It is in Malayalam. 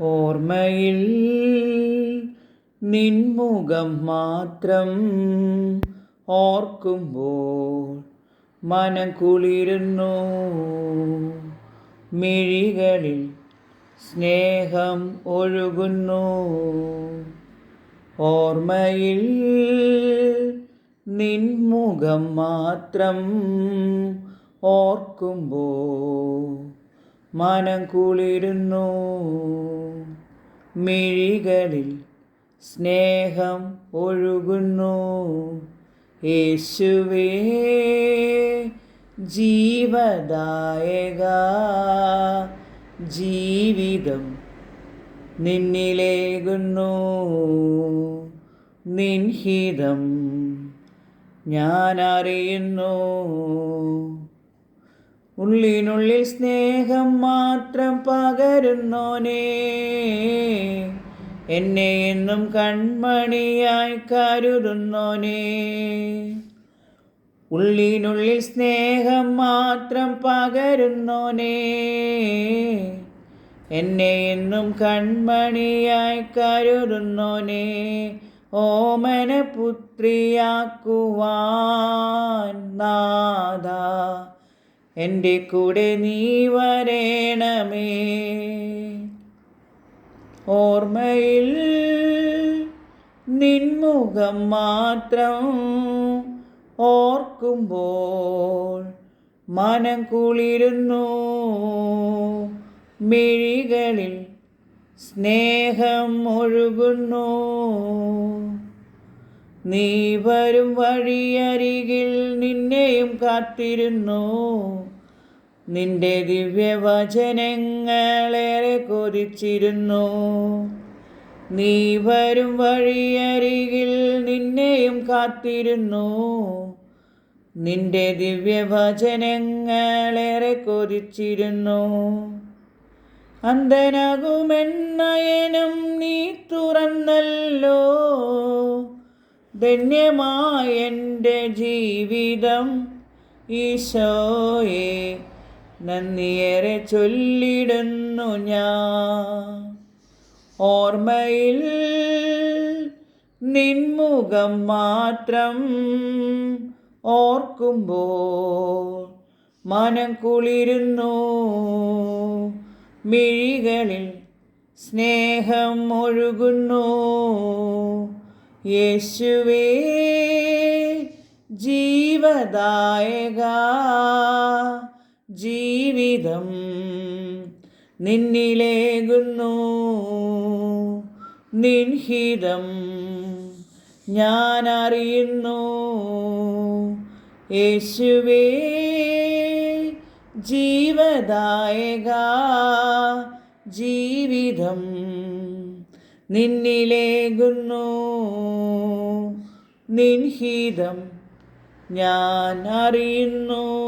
ഓർമ്മയിൽ നിൻമുഖം മാത്രം ഓർക്കുമ്പോൾ മനം കുളിരുന്നു. മിഴികളിൽ സ്നേഹം ഒഴുകുന്നു. ഓർമ്മയിൽ നിൻമുഖം മാത്രം ഓർക്കുമ്പോൾ മനം കുളിരുന്നു മിഴികളിൽ സ്നേഹം ഒഴുകുന്നു. യേശുവേ ജീവദായക ജീവിതം നിന്നിലേകുന്നു. നിൻഹിതം ഞാൻ അറിയുന്നു ഉള്ളിനുള്ളിൽ സ്നേഹം മാത്രം പകരുന്നോനേ. എന്നെ എന്നും കൺമണിയായി കരുതുന്നോനേ. ഉള്ളിനുള്ളിൽ സ്നേഹം മാത്രം പകരുന്നോനേ. എന്നെ എന്നും കൺമണിയായി കരുതുന്നോനേ. ഓമന പുത്രിയാക്കുവാൻ നാദ എന്റെ കൂടെ നീ വരേണമേ. ഓർമ്മയിൽ നിൻമുഖം മാത്രം ഓർക്കുമ്പോൾ മനം കുളിരുന്നു. മിഴികളിൽ സ്നേഹം ഒഴുകുന്നു. നീ വരും വഴിയരികിൽ നിന്നെയും കാത്തിരുന്നു. നിന്റെ ദിവ്യവചനങ്ങളേറെ കൊതിച്ചിരുന്നു. നീ വരും വഴിയരികിൽ നിന്നെയും കാത്തിരുന്നു. നിന്റെ ദിവ്യവചനങ്ങളേറെ കൊതിച്ചിരുന്നു. അന്ധനാകുമെന്നയനം ധന്യമായ എന്റെ ജീവിതം ഈശോയെ നന്ദിയേറെ ചൊല്ലിടുന്നു ഞാൻ. ഓർമ്മയിൽ നിൻമുഖം മാത്രം ഓർക്കുമ്പോൾ മനം കുളിരുന്നു. മിഴികളിൽ സ്നേഹം ഒഴുകുന്നു. യേശുവേ ജീവദായക ജീവിതം നിന്നിലേകുന്നു. നിൻഹിതം ഞാൻ അറിയുന്നു യേശുവേ ജീവദായക ജീവിതം നിന്നിലേകുന്നു. നിൻഹിതം ഞാൻ അറിയുന്നു.